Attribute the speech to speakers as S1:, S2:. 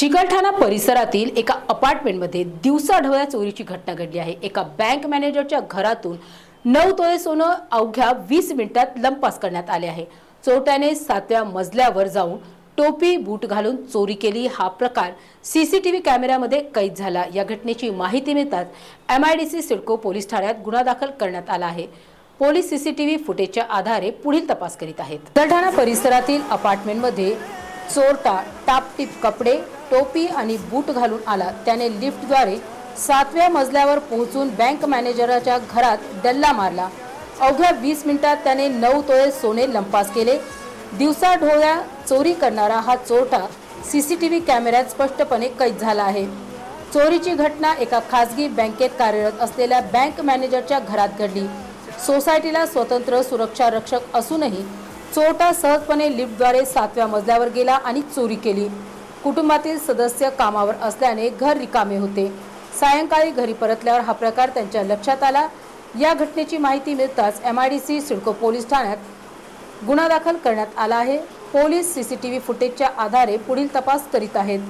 S1: चिकलठाणा परिसरातील एका अपार्टमेंटमध्ये दिवसाढवळ्या चोरीची घटना घडली आहे. एका बँक मॅनेजरच्या घरातून नऊ तोळे सोनं अवघ्या वीस मिनिटात लंपास करण्यात आले आहे. चोरट्याने सातव्या मजल्यावर जाऊन टोपी बूट घालून चोरी केली. हा प्रकार सीसीटीव्ही कॅमेऱ्यामध्ये कैद झाला. या घटनेची माहिती मिळताच सी सिडको पोलीस ठाण्यात गुन्हा दाखल करण्यात आला आहे. पोलीस सीसीटीव्ही फुटेजच्या आधारे पुढील तपास करीत आहेत. तळठाणा परिसरातील अपार्टमेंटमध्ये चोरटा टापटीप कपडे टोपी आणि बूट घालून आला. त्याने लिफ्टद्वारे सातव्या मजल्यावर पोहोचून बँक मॅनेजरच्या घरात डल्ला मारला. अवघ्या वीस मिनिटात त्याने नऊ तोळे सोने लंपास केले. दिवसा ढोळ्या चोरी करणारा हा चोरटा सी सी टी व्ही कॅमेऱ्यात स्पष्टपणे कैद झाला आहे. चोरीची घटना एका खासगी बँकेत कार्यरत असलेल्या बँक मॅनेजरच्या घरात घडली. सोसायटीला स्वतंत्र सुरक्षा रक्षक असूनही चोरटा सहजपणे लिफ्टद्वारे सातव्या मजल्यावर गेला आणि चोरी केली. कुटुंबातील सदस्य कामावर असल्याने घर रिकामे होते. सायंकाळी घरी परतल्यावर हा प्रकार त्यांच्या लक्षात आला. या घटनेची माहिती मिळताच M I D C CIDCO police ठाण्यात गुन्हा दाखल करण्यात आला आहे. Police C C T V फुटेजच्या आधारे पुढील तपास करीत आहेत.